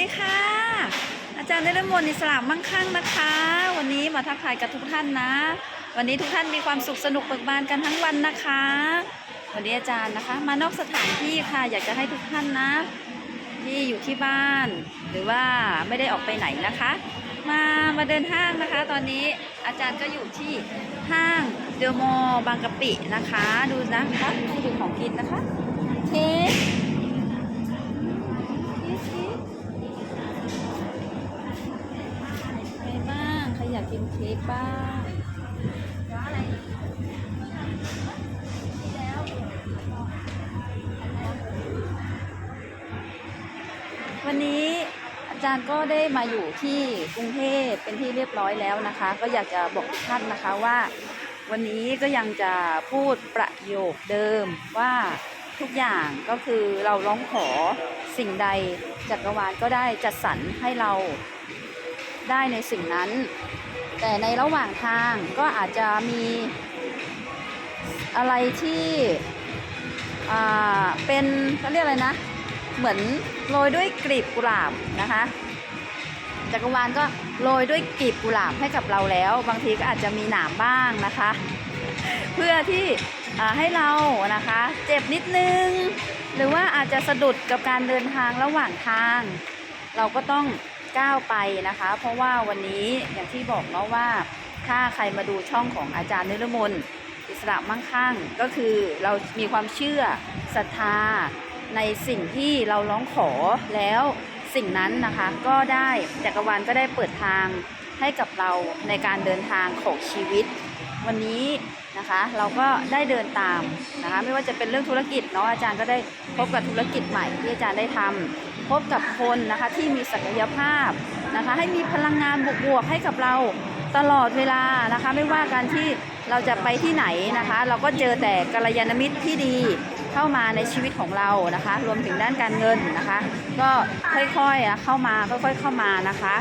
ดีค่ะ อาจารย์นฤมลอิสลามมั่งคั่งนะคะ วันนี้มาทักทายกับทุกท่านนะ วันนี้ทุกท่านมีความสุขสนุกเบิกบานกันทั้งวันนะคะ วันนี้อาจารย์นะคะ มานอกสถานที่ค่ะอยากจะให้ทุกท่านนะ ที่อยู่ที่บ้าน หรือว่าไม่ได้ออกไปไหนนะคะ มามาเดินห้างนะคะ ตอนนี้อาจารย์ก็อยู่ที่ห้างเดลโมบางกะปินะคะ ดูนะคะดูของกินนะคะเค้ก กินเค้กบ้างวันนี้อาจารย์ก็ได้มาอยู่ที่กรุงเทพเป็นที่เรียบร้อยแล้วนะคะ ก็อยากจะบอกทุกท่านนะคะว่า วันนี้ก็ยังจะพูดประโยคเดิมว่าทุกอย่างก็คือเราร้องขอสิ่งใดจักรวาลก็ได้จัดสรรให้เราได้ในสิ่งนั้น แต่ในระหว่างทางก็อาจจะมีอะไรที่เป็นเขาเรียกอะไรนะ เหมือนโรยด้วยกลีบกุหลาบนะคะจักรวาลก็โรยด้วยกลีบกุหลาบให้กับเราแล้ว บางทีก็อาจจะมีหนามบ้างนะคะ เพื่อที่ให้เรานะคะ เจ็บนิดนึง หรือว่าอาจจะสะดุดกับการเดินทางระหว่างทาง เราก็ต้อง ก้าวไปนะคะ เพราะว่าวันนี้อย่างที่บอกเนาะว่า ถ้าใครมาดูช่องของอาจารย์นิรมนอิสระมั่งคั่งก็คือเรามีความเชื่อศรัทธาในสิ่งที่เราร้องขอแล้วสิ่งนั้นนะคะ ก็ได้จักรวาลก็ได้เปิดทางให้กับเราในการเดินทางของชีวิต วันนี้นะคะเราก็ได้เดินตามนะคะ ไม่ว่าจะเป็นเรื่องธุรกิจเนาะอาจารย์ก็ได้พบกับธุรกิจใหม่ที่อาจารย์ได้ทำ พบกับคนนะคะที่มีศักยภาพนะคะให้มีพลังงานบวกๆให้กับเราตลอดเวลานะคะไม่ว่าการที่เราจะไปที่ไหนนะคะ เราก็เจอแต่กัลยาณมิตรที่ดีเข้ามาในชีวิตของเรานะคะ รวมถึงด้านการเงินนะคะ ก็ค่อยๆเข้ามาค่อยๆเข้ามานะคะ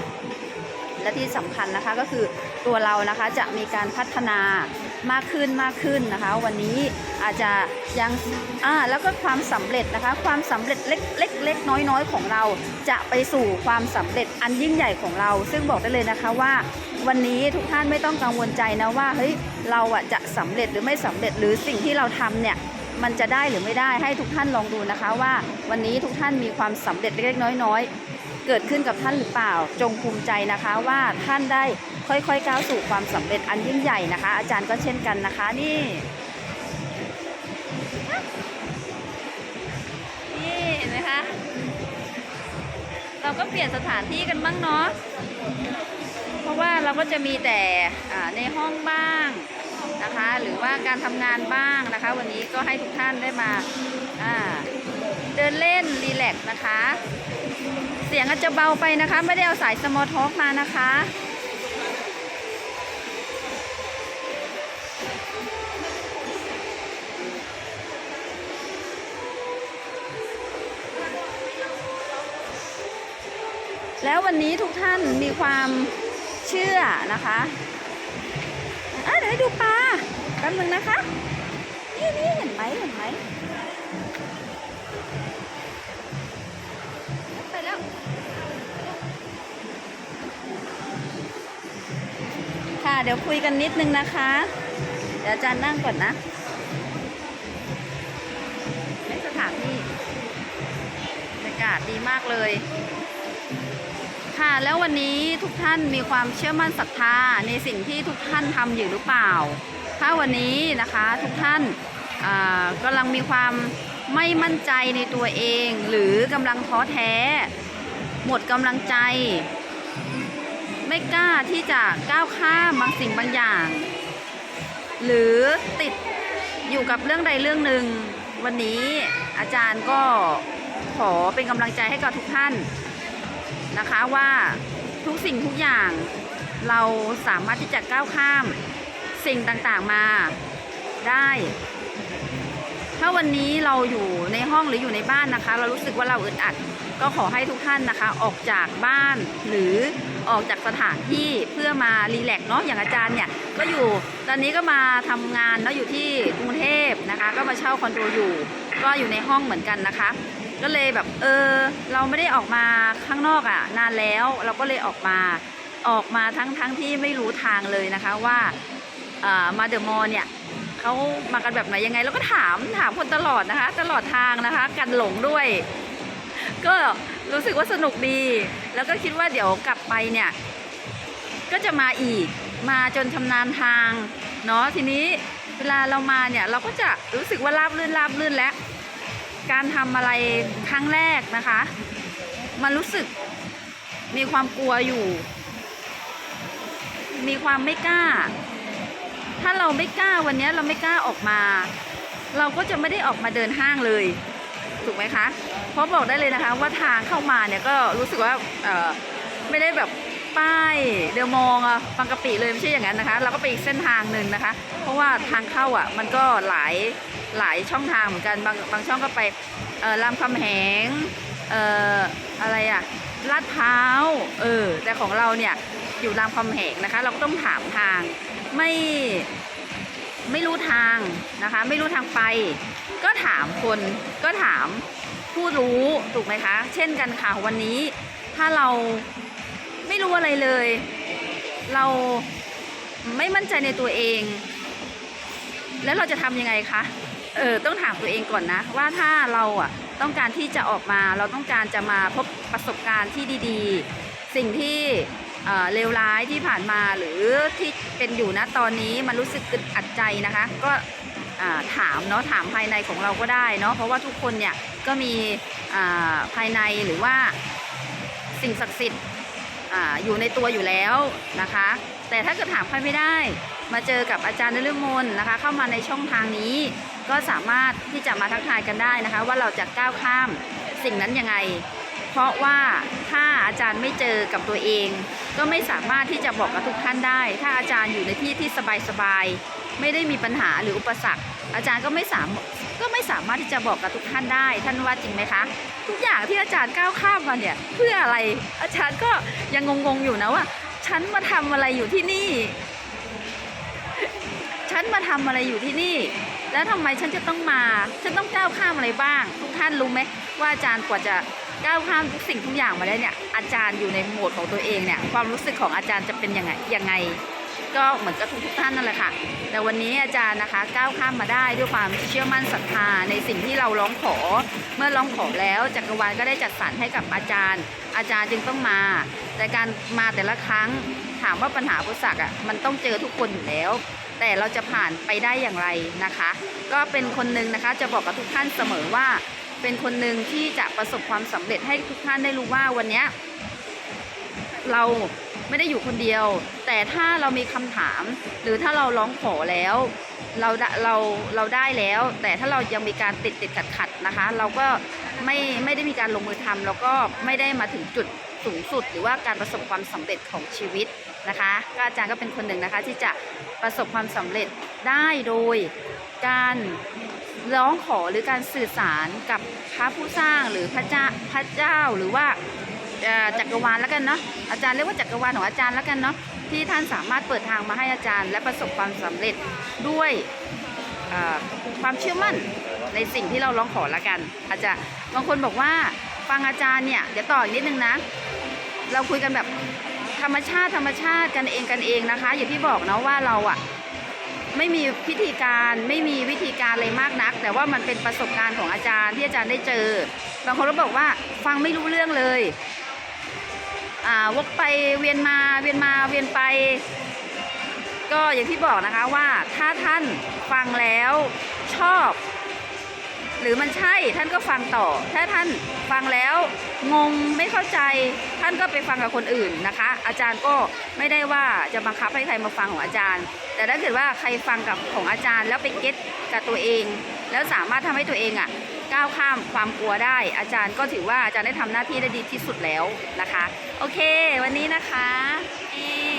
และที่สำคัญนะคะก็คือตัวเรานะคะจะมีการพัฒนา มากขึ้นมากขึ้นนะคะ วันนี้อาจจะยังอ่าแล้วก็ความสำเร็จนะคะ ความสำเร็จเล็กเล็กเล็กน้อยน้อยของเรา จะไปสู่ความสำเร็จอันยิ่งใหญ่ของเรา ซึ่งบอกได้เลยนะคะว่า วันนี้ทุกท่านไม่ต้องกังวลใจนะว่าเฮ้ยเราอะจะสำเร็จหรือไม่สำเร็จหรือสิ่งที่เราทำเนี่ยมันจะได้หรือไม่ได้ให้ทุกท่านลองดูนะคะว่าวันนี้ทุกท่านมีความสำเร็จเล็กๆน้อยๆ เกิดขึ้นกับท่านหรือเปล่า จงภูมิใจนะคะว่าท่านได้ค่อยๆก้าวสู่ความสำเร็จอันยิ่งใหญ่นะคะ อาจารย์ก็เช่นกันนะคะนี่นี่เห็นไหมคะ เราก็เปลี่ยนสถานที่กันบ้างเนาะเพราะว่าเราก็จะมีแต่ในห้องบ้างนะคะหรือว่าการทำงานบ้างนะคะ วันนี้ก็ให้ทุกท่านได้มาเดินเล่นรีแลกซ์นะคะ เสียงอาจจะเบาไปนะคะ ไม่ได้เอาสายสมอท็อกมานะคะ แล้ววันนี้ทุกท่านมีความเชื่อนะคะอะเดี๋ยวให้ดูปลาแป๊บนึงนะคะ นี่นี่เห็นไหมเห็นไหม เดี๋ยวคุยกันนิดนึงนะคะ เดี๋ยวอาจารย์นั่งก่อนนะในสถานที่บรรยากาศดีมากเลย ค่ะแล้ววันนี้ทุกท่านมีความเชื่อมั่นศรัทธาในสิ่งที่ทุกท่านทำอยู่หรือเปล่า ถ้าวันนี้นะคะทุกท่านอ่ากำลังมีความไม่มั่นใจในตัวเอง หรือกำลังท้อแท้ หมดกำลังใจ ไม่กล้าที่จะก้าวข้ามบางสิ่งบางอย่าง หรือติดอยู่กับเรื่องใดเรื่องหนึ่ง วันนี้อาจารย์ก็ขอเป็นกำลังใจให้กับทุกท่านนะคะว่าทุกสิ่งทุกอย่างเราสามารถที่จะก้าวข้ามสิ่งต่างๆมาได้ ถ้าวันนี้เราอยู่ในห้องหรืออยู่ในบ้านนะคะ เรารู้สึกว่าเราอึดอัด ก็ขอให้ทุกท่านนะคะ ออกจากบ้านหรือออกจากสถานที่เพื่อมารีแลกซ์เนาะอย่างอาจารย์เนี่ยก็อยู่ตอนนี้ก็มาทำงานเนาะอยู่ที่กรุงเทพนะคะ ก็มาเช่าคอนโดอยู่ ก็อยู่ในห้องเหมือนกันนะคะ ก็เลยแบบเออเราไม่ได้ออกมาข้างนอกอะ่ะ นานแล้วเราก็เลยออกมาออกมาทั้งทั้งที่ไม่รู้ทางเลยนะคะว่าเอ่อมาเดอะมอลล์เนี่ย เขามากันแบบไหนยังไงแล้วก็ถามถามคนตลอดนะคะ ตลอดทางนะคะ กันหลงด้วย ก็รู้สึกว่าสนุกดี แล้วก็คิดว่าเดี๋ยวกลับไปเนี่ย ก็จะมาอีกมาจนชำนาญทางเนาะทีนี้เวลาเรามาเนี่ยเราก็จะรู้สึกว่าราบลื่นราบลื่นแล้วการทำอะไรครั้งแรกนะคะ มันรู้สึกมีความกลัวอยู่ มีความไม่กล้า ถ้าเราไม่กล้าวันนี้เราไม่กล้าออกมา เราก็จะไม่ได้ออกมาเดินห้างเลย ถูกไหมคะ เพราะบอกได้เลยนะคะ ว่าทางเข้ามาเนี่ยก็รู้สึกว่าเออไม่ได้แบบป้ายเดลมองอะบางกะปิเลยไม่ใช่อย่างนั้นนะคะ เราก็ไปอีกเส้นทางหนึ่งนะคะ เพราะว่าทางเข้าอะมันก็หลายหลายช่องทางเหมือนกัน บางบางช่องก็ไปเออรามคำแหงเอออะไรอะลาดพร้าวเออแต่ของเราเนี่ย อยู่รามคำแหงนะคะ เราก็ต้องถามทางไม่ไม่รู้ทางนะคะ ไม่รู้ทางไป ก็ถามคนก็ถามผู้รู้ถูกไหมคะ เช่นกันค่ะวันนี้ ถ้าเราไม่รู้อะไรเลย เราไม่มั่นใจในตัวเอง แล้วเราจะทำยังไงคะเออต้องถามตัวเองก่อนนะ ว่าถ้าเราอะต้องการที่จะออกมา เราต้องการจะมาพบประสบการณ์ที่ดี ๆ สิ่งที่ เลวร้ายที่ผ่านมาหรือที่เป็นอยู่นะตอนนี้มันรู้สึกอึดอัดใจนะคะ ก็ถามเนาะถามภายในของเราก็ได้เนาะเพราะว่าทุกคนเนี่ยก็มีภายในหรือว่าสิ่งศักดิ์สิทธิ์อยู่ในตัวอยู่แล้วนะคะ แต่ถ้าเกิดถามใครไม่ได้ มาเจอกับอาจารย์นฤมลนะคะ เข้ามาในช่องทางนี้ ก็สามารถที่จะมาทักทายกันได้นะคะ ว่าเราจะก้าวข้ามสิ่งนั้นยังไง เพราะว่าถ้าอาจารย์ไม่เจอกับตัวเอง ก็ไม่สามารถที่จะบอกกับทุกท่านได้ ถ้าอาจารย์อยู่ในที่ที่สบายๆไม่ได้มีปัญหาหรืออุปสรรค อาจารย์ก็ไม่สามก็ไม่สามารถที่จะบอกกับทุกท่านได้ ท่านว่าจริงไหมคะ ทุกอย่างที่อาจารย์ก้าวข้ามมาเนี่ยเพื่ออะไรอาจารย์ก็ยังงงๆอยู่นะว่า ฉันมาทำอะไรอยู่ที่นี่ ฉันมาทำอะไรอยู่ที่นี่ แล้วทำไมฉันจะต้องมา ฉันต้องก้าวข้ามอะไรบ้าง ทุกท่านรู้ไหมว่าอาจารย์กว่าจะ ก้าวข้ามทุกสิ่งทุกอย่างมาได้เนี่ยอาจารย์อยู่ในโหมดของตัวเองเนี่ยความรู้สึกของอาจารย์จะเป็นยังไงยังไง ก็เหมือนกับทุกๆท่านนั่นแหละค่ะแต่วันนี้อาจารย์นะคะก้าวข้ามมาได้ด้วยความเชื่อมั่นศรัทธาในสิ่งที่เราร้องขอ เมื่อร้องขอแล้วจักรวาลก็ได้จัดสรรให้กับอาจารย์ อาจารย์จึงต้องมา แต่การมาแต่ละครั้งถามว่าปัญหาอุปสรรคอะมันต้องเจอทุกคนอยู่แล้วแต่เราจะผ่านไปได้อย่างไรนะคะ ก็เป็นคนหนึ่งนะคะจะบอกกับทุกท่านเสมอว่า เป็นคนหนึ่งที่จะประสบความสำเร็จให้ทุกท่านได้รู้ว่าวันนี้เราไม่ได้อยู่คนเดียว แต่ถ้าเรามีคำถาม หรือถ้าเราร้องขอแล้วเราเราเราได้แล้ว แต่ถ้าเรายังมีการติดติดขัดขัดนะคะ เราก็ไม่ไม่ได้มีการลงมือทำแล้วก็ไม่ได้มาถึงจุดสูงสุด หรือว่าการประสบความสำเร็จของชีวิตนะคะก็อาจารย์ก็เป็นคนหนึ่งนะคะที่จะประสบความสำเร็จได้โดยการ ร้องขอหรือการสื่อสารกับพระผู้สร้างหรือพระเจ้าพระเจ้าหรือว่าจักรวาลแล้วกันเนาะอาจารย์เรียกว่าจักรวาลของอาจารย์แล้วกันเนาะที่ท่านสามารถเปิดทางมาให้อาจารย์ และประสบความสำเร็จด้วยความเชื่อมั่นในสิ่งที่เราร้องขอละกัน อาจจะบางคนบอกว่าฟังอาจารย์เนี่ยเดี๋ยวต่ออีกนิดนึงนะ เราคุยกันแบบธรรมชาติธรรมชาติกันเองกันเองนะคะ อย่างที่บอกเนาะว่าเราอะ ไม่มีพิธีการไม่มีวิธีการอะไรมากนัก แต่ว่ามันเป็นประสบการณ์ของอาจารย์ที่อาจารย์ได้เจอ บางคนก็บอกว่าฟังไม่รู้เรื่องเลยอ่าวกไปเวียนมาเวียนมาเวียนไป ก็อย่างที่บอกนะคะว่าถ้าท่านฟังแล้วชอบ หรือมันใช่ท่านก็ฟังต่อ ถ้าท่านฟังแล้วงงไม่เข้าใจท่านก็ไปฟังกับคนอื่นนะคะ อาจารย์ก็ไม่ได้ว่าจะบังคับให้ใครมาฟังของอาจารย์ แต่ถ้าเกิดว่าใครฟังกับของอาจารย์ แล้วไปเก็ตกับตัวเอง แล้วสามารถทำให้ตัวเองอะก้าวข้ามความกลัวได้ อาจารย์ก็ถือว่าอาจารย์ได้ทำหน้าที่ได้ดีที่สุดแล้วนะคะ โอเค วันนี้นะคะนี่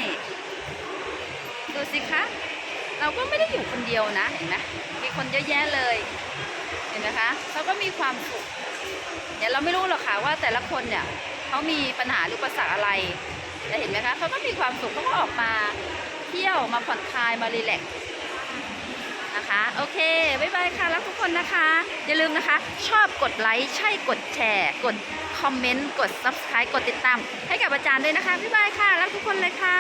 ดูสิคะเราก็ไม่ได้อยู่คนเดียวนะเห็นไหมมีคนเยอะแยะเลย เห็นไหมคะเขาก็มีความสุขเดี๋ยเราไม่รู้หรอกค่ะว่าแต่ละคนเนี่ยเขามีปัญหาหรืออุปสรรคอะไรแต่เห็นไหมคะเขาก็มีความสุขเขาก็ออกมาเที่ยวมาผ่อนคลายมารีแลกซ์นะคะโอเคบ๊ายบายค่ะรักทุกคนนะคะ อย่าลืมนะคะ ชอบกดไลค์ใช่กดแชร์ กดคอมเมนต์กด subscribe กดติดตาม ให้กับอาจารย์ด้วยนะคะบ๊ายบายค่ะรักทุกคนเลยค่ะ